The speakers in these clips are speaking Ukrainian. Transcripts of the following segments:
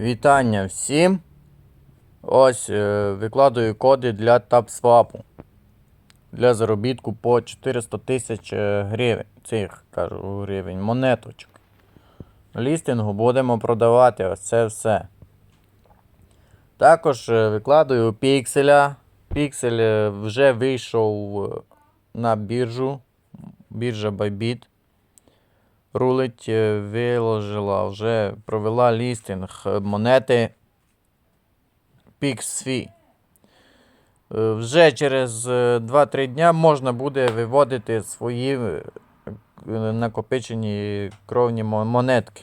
Вітання всім. Ось е, викладаю коди для TapSwap. Для заробітку по 400 тисяч е, гривень. Цих кажу гривень, монеточок. Лістингу будемо продавати ось це все. Також е, викладаю пікселя. Піксель вже вийшов на біржу. Біржа Bybit. Рулить е, виложила, вже провела лістинг е, монети PixFi. Е, Вже через е, 2-3 дня можна буде виводити свої накопичені кровні монетки.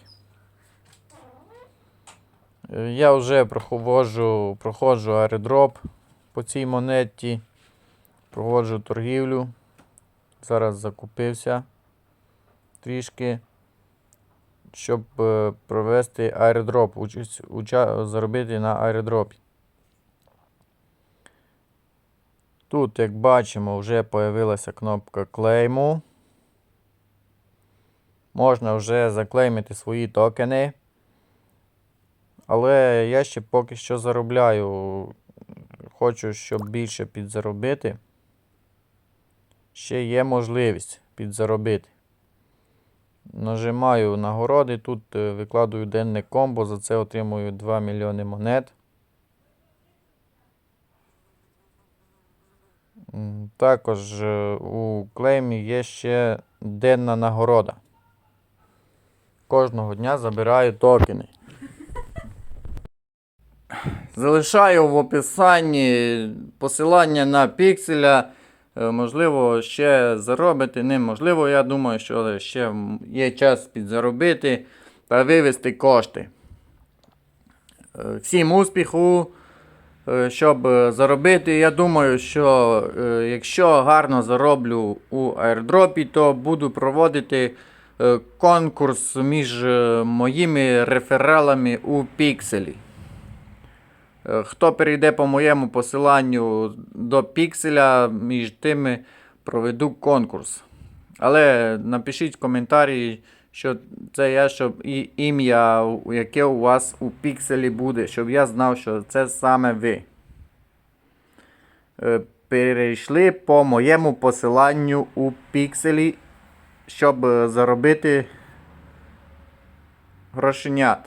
Я вже проходжу, проходжу аеродроп по цій монеті, проводжу торгівлю. Зараз закупився трішки, щоб е, провести аеродроп, заробити на аеродропі. Тут, як бачимо, вже з'явилася кнопка клейму. Можна вже заклеймити свої токени. Але я ще поки що заробляю. Хочу, щоб більше підзаробити. Ще є можливість підзаробити. Нажимаю нагороди, тут е, викладую денне комбо, за це отримую 2 мільйони монет. Також е, у клеймі є ще денна нагорода. Кожного дня забираю токени. Залишаю в описанні посилання на пікселя. Е, Можливо, ще заробити ним. Можливо, я думаю, що ще є час підзаробити та вивести кошти. Е, Всім успіху! Е, Щоб заробити, я думаю, що якщо гарно зароблю у аірдропі, то буду проводити конкурс між моїми рефералами у пікселі. Хто перейде по моєму посиланню до пікселя, між тими проведу конкурс. Але напишіть в коментарі, що це я, щоб і ім'я, яке у вас у пікселі буде, щоб я знав, що це саме ви. Е, Перейшли по моєму посиланню у пікселі, щоб е, заробити грошенят.